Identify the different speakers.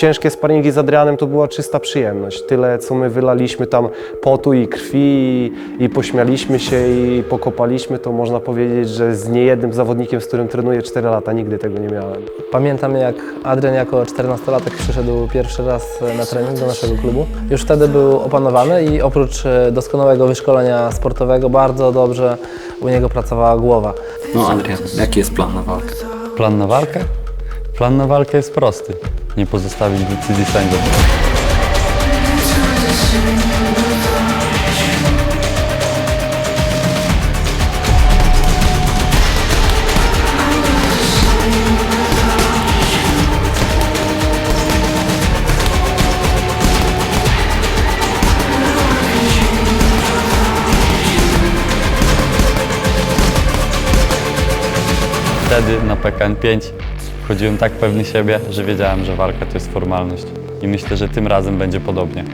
Speaker 1: ciężkie sparingi z Adrianem to była czysta przyjemność. Tyle, co my wylaliśmy tam potu i krwi i, i pośmialiśmy się i pokopaliśmy, to można powiedzieć, że z niejednym zawodnikiem, z którym trenuję 4 lata, nigdy tego nie miałem.
Speaker 2: Pamiętam jak Adrian jako 14-latek przyszedł pierwszy raz na trening do naszego klubu. Już wtedy był opanowany i oprócz e, doskonałego wyszkolenia sportowego bardzo dobrze u niego pracowała głowa.
Speaker 3: No Adrian, jaki jest plan na walkę?
Speaker 4: Plan na walkę? Plan na walkę jest prosty. Nie pozostawić decyzji sędziom. Wtedy na PKN 5 wchodziłem tak pewny siebie, że wiedziałem, że walka to jest formalność. I myślę, że tym razem będzie podobnie.